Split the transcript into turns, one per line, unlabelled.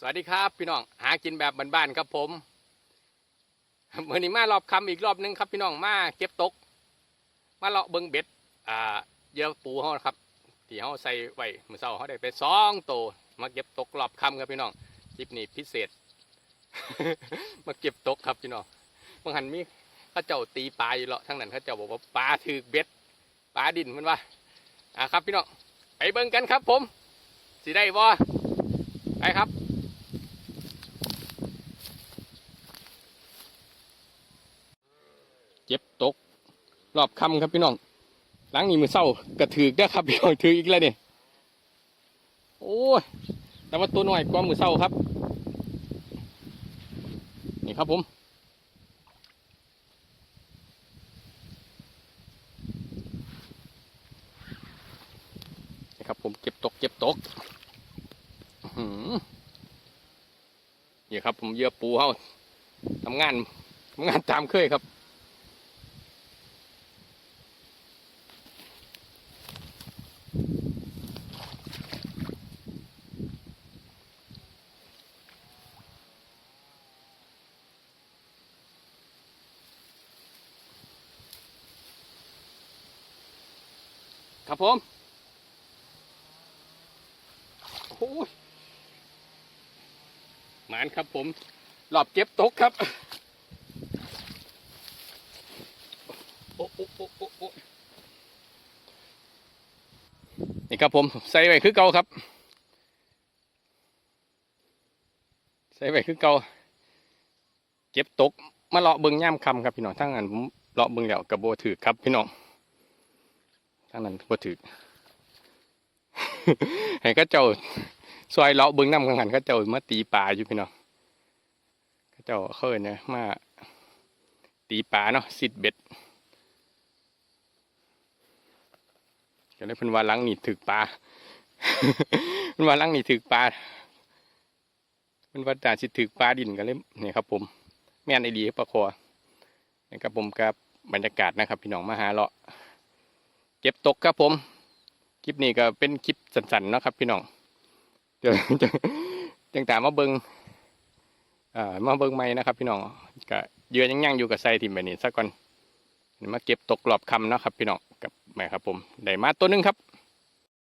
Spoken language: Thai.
สวัสดีครับพี่น้องหากินแบบบ้านๆครับผมเมื่อนี้มารอบคำอีกรอบหนึงครับ พี่น้องมาเก็บตก มาเลาะเบิงเบ็ดอ่าเยื่อปูเขาครับที่เขาใส่ไว้เมื่อเช้าเขาได้ไปสองโตวมาเก็บตกรอบคำครับพี่น้องคลิปนี้พิเศษ มาเก็บตกครับพี่น้องบางหันมีเข้าเจ้าตีปลาอยู่เลาะทั้งนั้นเข้าเจ้าบอกว่าปลาถือเบ็ดปลาดินมันว่าอ่าครับ พี่น้องไปเบิ่งกันครับ ผมสิได้บ่ไปครับ เจ็บตก รอบคำครับพี่น้องหลังนี้มือเศร้ากระถือกเด้ครับพี่น้องถืออีกแล้วเนี่ยโอ้ยแต่ว่าตัวน้อยกว่ามือเศร้าครับ นี่ครับผมนี่ครับผมเก็บตกเก็บตกนี่ครับผมเยื่อปูเขาทำงานทำงานตามเคยครับ ครับผมโอ้ยหมานครับผม หลอบเก็บตกครับโอ้โอ้โอ้โอ้โอ้นี่ครับผมใส่ไว้คือเก่าครับ ใส่ไว้คือเก่าเก็บตกมาเลาะเบิงย่ามคำครับพี่น้องทั้งนั้นผมเลาะเบิงแล้วกับโบถือครับพี่น้อง ทั้งนั้นบ่ถือให้เข้าเจ้าซอยเลาะเบิ้งน้ำกังหันเข้าเจ้ามาตีปลาอยู่พี่น้องเข้าเจ้าเคยนี่ยมาตีปลาเนาะสิดเบ็ดก็เลยเพิ่นว่าลังนี่ถึกปลาเพิ่นว่าลังนี่ถึกปลาเพิ่นว่าด่าสิถึกปลาดินกันเลยเนี่ยครับ ผม แม่นไอดีปลาคอนี่ครับผมกับบรรยากาศนะครับ พี่น้องมาหาเลาะ ก็บตกครับผม คลิปนี้ก็เป็นคลิปสั้นๆนะครับ พี่น้อง เดี๋ยวจะจังตามมาเบิงอ่ามาเบิงใหม่นะครับ พี่น้องก็เยือยังย่างๆอยู่กับไซทีมแบบนี้สักก่อนมาเก็บตกรอบคำนะครับ พี่น้องกับแม่ครับผม ได้มาตัวหนึงครับ